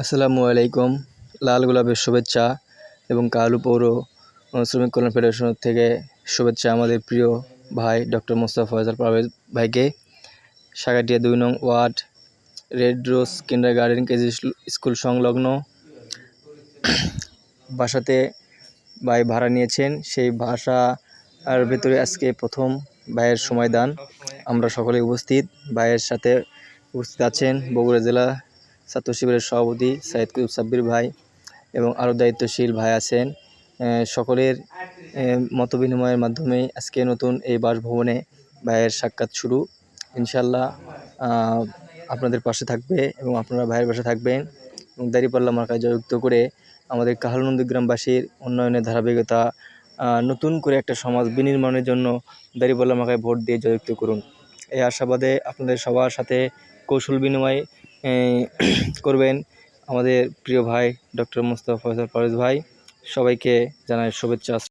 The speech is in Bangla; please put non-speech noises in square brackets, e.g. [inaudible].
আসসালামু আলাইকুম। লাল গোলাপের শুভেচ্ছা এবং কালু পৌর শ্রমিক কল্যাণ ফেডারেশন থেকে শুভেচ্ছা আমাদের প্রিয় ভাই ডক্টর মোস্তফা ফয়জাল পারভেজ ভাইকে। সাগাটিয়া দুই নং ward, red rose kindergarten KG school সংলগ্ন। বাসাতে ভাই ভাড়া নিয়েছেন, সেই ভাষা আর ভেতরে আজকে প্রথম ভাইয়ের সময় দান আমরা সকলে উপস্থিত। ভাইয়ের সাথে উপস্থিত আছেন বগুড়া জেলা ছাত্র শিবিরের সভাপতি সাইদ কুতুব সাব্বির ভাই এবং আরও দায়িত্বশীল ভাই আছেন। সকলের মত বিনিময়ের মাধ্যমে আজকে নতুন এই বাসভবনে ভাইয়ের সাক্ষাৎ শুরু। ইনশাল্লাহ আপনাদের পাশে থাকবে এবং আপনারা ভাইয়ের পাশে থাকবেন। এবং দাঁড়িপাল্লা মার্কায় জয়যুক্ত করে আমাদের কাহালনন্দী গ্রামবাসীর উন্নয়নের ধারাবাহিকতা নতুন করে একটা সমাজ বিনির্মাণের জন্য দাঁড়িপাল্লা মার্কায় ভোট দিয়ে জয়যুক্ত করুন। এই আশাবাদে আপনাদের সবার সাথে কৌশল বিনিময় [clears throat] করবেন আমাদের প্রিয় ভাই ডক্টর মুস্তফা ফয়সাল পারভেজ ভাই সবাইকে জানাই শুভেচ্ছা।